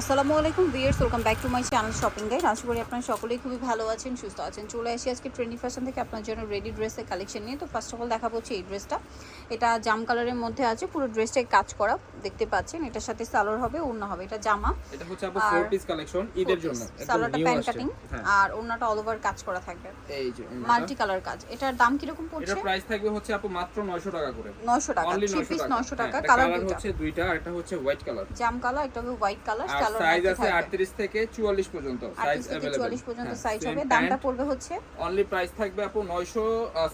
আসসালামু আলাইকুম viewers welcome back to my channel shopping guide. আশা করি আপনারা সকলেই খুবই ভালো আছেন সুস্থ আছেন। চলে আসি আজকে ট্রেন্ডি ফ্যাশন থেকে আপনার জন্য রেডি ড্রেসের কালেকশন নিয়ে। তো ফার্স্ট অফ অল দেখাবো হচ্ছে এই ড্রেসটা। এটা জাম কালারের মধ্যে আছে পুরো ড্রেসটাই কাজ করা দেখতে পাচ্ছেন। এটার সাথে সালোয়ার হবে ওড়না হবে এটা জামা। এটা হচ্ছে আপু ফোর পিস কালেকশন ঈদের জন্য সালোয়ারটা প্যান্ট কাটিং হ্যাঁ। আর ওড়নাটা অল ওভার কাজ করা থাকবে। এই যে মাল্টি কালার কাজ। এটার দাম কীরকম এটার পড়ছে প্রাইস থাকবে হচ্ছে আপু মাত্র 900 টাকা করে। নয়শো টাকা অনলি থ্রি 900 পিস টাকা। হ্যাঁ, কালার হচ্ছে দুইটা আর একটা হচ্ছে হোয়াইট কালার জাম কালার একটা হবে হোয়াইট কালার সাইজ মধ্যে আছে থাকবে 38 থেকে 44 পর্যন্ত সাইজ 38 থেকে अवेलेबल 44 পর্যন্ত সাইজ হবে দামটা পড়বে হচ্ছে অনলি প্রাইস থাকবে আপু 900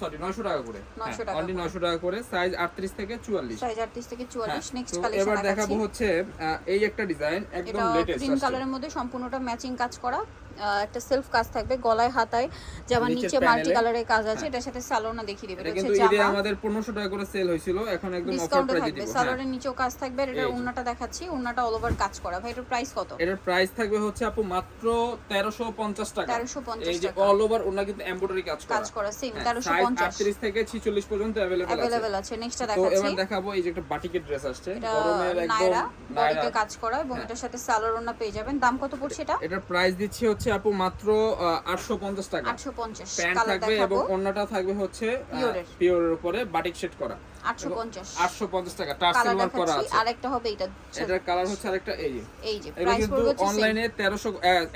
সরি 900 টাকা করে 900 টাকা অনলি 900 টাকা করে সাইজ 38 থেকে 44 সাইজ 38 থেকে হ্যাঁ, 44 নেক্সট তো কালেকশন এবার দেখাচ্ছি দেখাবো হচ্ছে আহ, এই একটা ডিজাইন একদম এটা লেটেস্ট ক্রিম কালারের মধ্যে সম্পূর্ণটা ম্যাচিং কাজ করা আহ, একটা সেলফ কাজ থাকবে গলায় হাতায় যেমন নিচের নিচে মাল্টি panel-এ, কালারের কাজ আছে এটার সাথে সালোনা দেখিয়ে দিবে এটা এটা কিন্তু হচ্ছে ঈদে জামা আমাদের 1500 টাকা করে সেল হয়েছিল এখন একদম অফার ডিসকাউন্টে প্রাইসে থাকবে দিব হ্যাঁ সালোয়ারের নিচেও কাজ থাকবে আর এটার এই যে। ওন্নাটা দেখাচ্ছি ওন্নাটা অল ওভার কাজ করা ভাই এটার প্রাইস কত এটার প্রাইস থাকবে হচ্ছে আপু মাত্র 1350 টাকা 1350 এই যে টাকা। অল ওভার ওনা কিন্তু এমব্রয়ডারি কাজ করা কাজ করা সেম হ্যাঁ, size 1350 38 থেকে 46 পর্যন্ত अवेलेबल আছে अवेलेबल আছে নেক্সটটা তো দেখাচ্ছি এবার দেখাবো এই যে একটা বাটিকের ড্রেস আসছে এটা গরমের একদম নায়রা নায়রা বডিতে কাজ করা এবং এটার সাথে সালোয়ার ওন্না পেয়ে যাবেন দাম কত পড়ছে এটা এটার প্রাইস দিচ্ছি হচ্ছে আপু মাত্র আহ, 850 টাকা। 850 প্যান্ট থাকবে এবং অন্যটা ওন্নাটা থাকবে হচ্ছে পিওর এর পিওরের উপরে বাটিক সেট করা। 850 850 টাকা টার্সেল করা আছে। হবে এটা এটার কালার হচ্ছে আরেকটা এই যে। এই যে প্রাইস পড়বে অনলাইনে 1300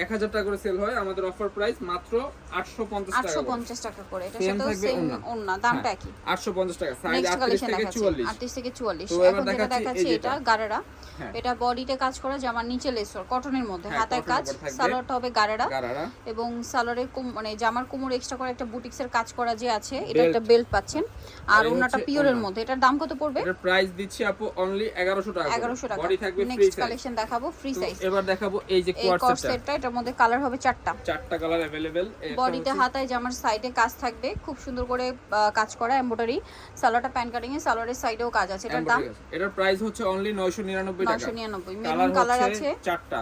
1000 টাকা করে সেল হয় আমাদের অফার প্রাইস মাত্র 850 টাকা 850 টাকা করে এটার Same সেম ওড়না। ওন্না দামটা হ্যাঁ, 850 টাকা সাইজ 38 থেকে দেখাচ্ছি 44 38 থেকে 44 এখন যেটা দেখাচ্ছি। এটা গারারা। হ্যাঁ। এটা বডিতে কাজ করা জামার নিচে লেসর কটনের মধ্যে হ্যাঁ, হাতায় কাজ সালোয়ারটা হবে গারারা। এবং সালোয়ারের মানে জামার কোমর এক্সট্রা করে একটা বুটিক্সের কাজ করা যে আছে এটা একটা বেল্ট পাচ্ছেন। আর ওনাটা পিওরের মধ্যে এটার দাম কত পড়বে এটার প্রাইস দিচ্ছি আপু অনলি 1100 টাকা 1100 টাকা বডি থাকবে ফ্রি নেক্সট সাইজ কালেকশন দেখাবো ফ্রি সাইজ এবার দেখাবো এই যে এই কোয়ার্ড কট সেটটা সেটটা এটার মধ্যে কালার হবে চারটা চারটা কালার अवेलेबल বডিতে হাতায় জামার সাইডে কাজ থাকবে খুব সুন্দর করে আহ, কাজ করা এমব্রয়ডারি সালোয়ারটা প্যান কাটিং এ সালোয়ারের সাইডেও কাজ আছে এটার দাম এটার প্রাইস হচ্ছে অনলি 999 টাকা 999 কালার মেরুন কালার হচ্ছে আছে চারটা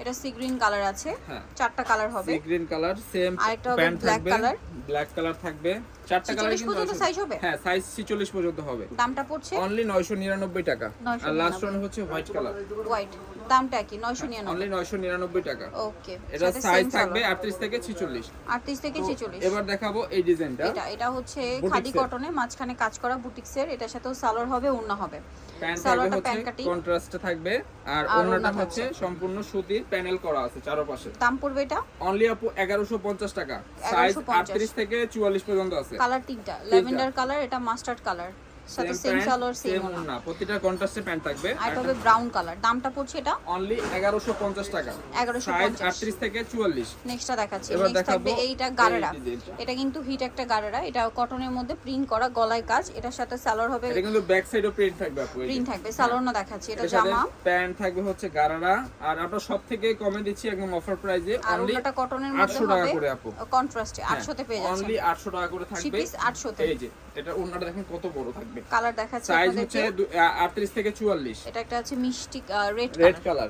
এটা সি গ্রিন কালার আছে। হ্যাঁ। চারটা কালার হবে। সি গ্রিন কালার সেম আরেকটা হবে black থাকবে। ব্ল্যাক কালার থাকবে। চারটা কালার 46 পর্যন্ত size হবে? হ্যাঁ সাইজ 46 পর্যন্ত হবে। দামটা পড়ছে? অনলি 999 টাকা। 999 আর লাস্ট ওয়ান হচ্ছে হোয়াইট কালার হোয়াইট দামটা কি 999 অনলি 999 টাকা। ওকে এটা সাইজ থাকবে 38 থেকে 46 38 থেকে 46 এবার দেখাবো এই ডিজাইনটা এটা এটা হচ্ছে খাদি কটনে মাঝখানে কাজ করা বুটিক্সের এটার সাথেও সালোয়ার হবে ওড়না হবে। সালোয়ারটা প্যান্ট কাটিং কন্ট্রাস্টে থাকবে। আর ওড়না হচ্ছে। সম্পূর্ণ সুতির প্যানেল করা আছে চারপাশে। দাম পড়বে এটা? অনলি আপু 1150 টাকা। সাইজ 38 থেকে 44 পর্যন্ত আছে। কালার তিনটা। ল্যাভেন্ডার কালার এটা মাস্টার্ড কালার সাথে সেম সালোয়ার সেম সেম না প্রতিটা কন্ট্রাস্টে প্যান্ট থাকবে। আর এটা হবে ব্রাউন কালার দামটা পড়ছে এটা? অনলি 1150 টাকা। 1150 সাইজ 38 থেকে 44 নেক্সটটা দেখাচ্ছি। নেক্সট থাকবে এইটা গারারা। এটা কিন্তু হিট একটা গারারা। এটা কটনের মধ্যে প্রিন্ট করা গলায় কাজ। এটার সাথে সালোয়ার হবে এটা কিন্তু ব্যাক সাইডও প্রিন্ট থাকবে আপু প্রিন্ট থাকবে। সালোয়ার না দেখাচ্ছি। এটা জামা। প্যান্ট থাকবে হচ্ছে গারারা। আর আমরা সব থেকে কমে দিচ্ছি একদম অফার প্রাইসে অনলি ওনাটা কটনের মধ্যে 800 টাকা করে আপু। কন্ট্রাস্টে 800 তে পেয়ে যাচ্ছেন। অনলি 800 টাকা করে থাকবে। পিস 800 তে এই যে এটা ওন্নাটা দেখেন কত বড় থাকবে। কালার দেখাচ্ছি সাইজ হচ্ছে আপনাদেরকে দু- আ- 38 থেকে 44 এটা একটা আছে মিষ্টি রেড রেড কালার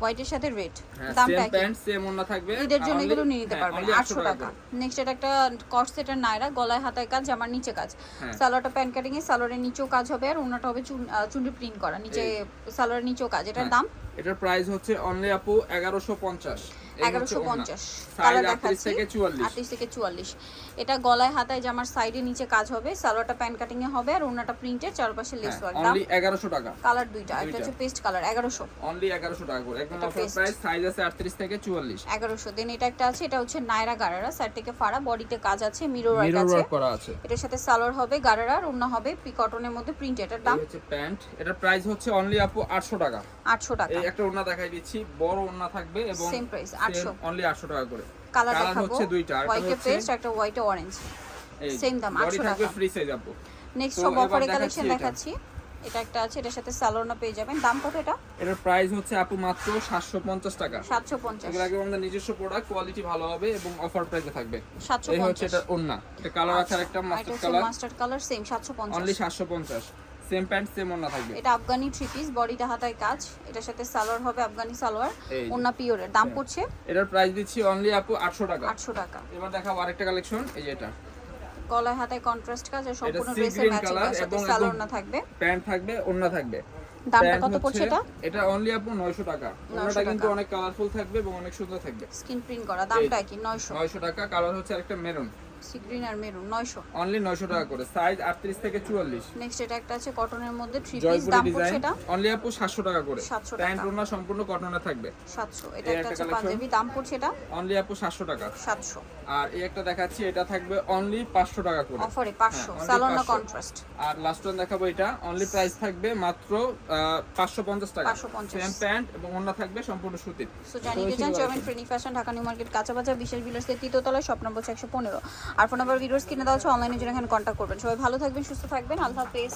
হোয়াইটের সাথে রেড সেম প্যান্ট সেম ওন্না থাকবে। ঈদের জন্য এগুলো নিয়ে নিতে হ্যাঁ, পারবেন 800 টাকা। নেক্সট এটা একটা কট সেটের নায়রা গলায় হাতায় কাজ জামার নিচে কাজ। সালোয়ারটা প্যান্ট কাটিং এ সালোয়ারের নিচেও কাজ হবে আর ওনাটা হবে চুন- আহ, প্রিন্ট করা। নিচে সালোয়ারের নিচেও কাজ। এটার হ্যাঁ। দাম? এটার প্রাইস হচ্ছে অনলি আপু 1150 ওড়না। 1150 কালার দেখাচ্ছি। থেকে 44 38 থেকে 44 এটা গলায় হাতায় জামার সাইডে নিচে কাজ হবে। সালোয়ারটা প্যান্ট কাটিং এ হবে আর ওনাটা প্রিন্টের চারপাশে লেস ওয়ার্ক দাম 1100 টাকা। কালার দুইটা একটা হচ্ছে পেস্ট কালার 1100 অনলি 1100 টাকা করে। একদম অফার প্রাইস সাইজ আছে 38 থেকে 44 1100 দেন এটা একটা আছে এটা হচ্ছে নায়রা গারারা সাইড থেকে ফাড়া বডিতে কাজ আছে মিরর ওয়ার্ক মিরর আছে। করা আছে। এটার সাথে সালোয়ার হবে গারারা আর ওন্না হবে পি কটনের মধ্যে প্রিন্ট এটার দাম হচ্ছে প্যান্ট। এটার প্রাইস হচ্ছে অনলি আপু 800 টাকা। 800 টাকা। এই একটা ওড়না দেখাই দিচ্ছি। বড় ওড়না থাকবে এবং Same price, 800 অনলি 800 টাকা করে। কালার হচ্ছে দুইটা একটা হোয়াইটে পেস্ট একটা হোয়াইটে অরেঞ্জ same দাম, বডি 800 থাকবে টাকা। ফ্রি সাইজ আপু। নেক্সট সব অফারে কালেকশন দেখাচ্ছি এটা। একটা আছে এটার সাথে সালোয়ার পেয়ে যাবেন। দাম কত এটা? এটার প্রাইস হচ্ছে আপু মাত্র 750 টাকা। 750 এগুলো আগে আমাদের নিজস্ব প্রোডাক্ট কোয়ালিটি ভালো হবে এবং অফার প্রাইসে থাকবে। এই হচ্ছে এটা ওন্না এটা কালার আছে একটা আর এটা master colour mustard colour same 750 only 750 same pant same ওন্না থাকবে। এটা আফগানি থ্রি পিস বডিটা হাতায় কাজ। এটার সাথে সালোয়ার হবে আফগানি সালোয়ার। ওন্না পিওরের দাম হ্যাঁ। পড়ছে? এটার প্রাইস দিচ্ছি অনলি আপু 800 টাকা। 800 টাকা। এবার দেখাবো আরেকটা কালেকশন এই যে এটা। গলায় হাতায় কন্ট্রাস্ট কাজ আর সম্পূর্ণ ড্রেসের ম্যাচিং এর সাথে সালোয়ার না থাকবে। প্যান্ট থাকবে ওন্না থাকবে। দামটা কত পড়ছে এটা? এটা অনলি আপু 900 টাকা। 900 ওনাটা কিন্তু অনেক কালারফুল থাকবে এবং অনেক সুন্দর থাকবে। স্ক্রিন প্রিন্ট করা। দামটা কি নয়শো। 900 টাকা। কালার হচ্ছে একটা মেরুন সি গ্রিন আর মেরুন নয়শো। অনলি 900 টাকা করে। সাইজ 38 থেকে 44 নেক্সট এটা একটা আছে কটনের মধ্যে থ্রি পিস দাম পড়ছে এটা। অনলি আপু 700 টাকা করে। 700 টাকা। ওনা সম্পূর্ণ কটনে থাকবে। সাতশো। এটা একটা একটা আছে পাঞ্জাবি দাম পড়ছে এটা। অনলি আপু 700 টাকা। সাতশো। আর এই একটা দেখাচ্ছি এটা থাকবে অনলি 500 টাকা করে। অফারে হ্যাঁ, only স্যালোন না 500 কন্ট্রাস্ট আর লাস্ট ওয়ান দেখাবো এটা। অনলি প্রাইস থাকবে মাত্র পাঁচশো পঞ্চাশ টাকা। 550 সেম প্যান্ট এবং ওন্না থাকবে সম্পূর্ণ সুতির। সো জানিয়ে ফ্যাশন ঢাকা নিউ মার্কেট কাঁচা বাজার বিশেষ বিলাসের তৃতীয়তলায় শপ নম্বর একশো পনেরো। আর ফোন নাম্বার ভিডিওস কিনে দেওয়া হচ্ছে অনলাইনে জন্য এখানে কন্ট্যাক্ট করবেন। সবাই ভালো থাকবেন, সুস্থ থাকবেন। আল্লাহ হাফেজ।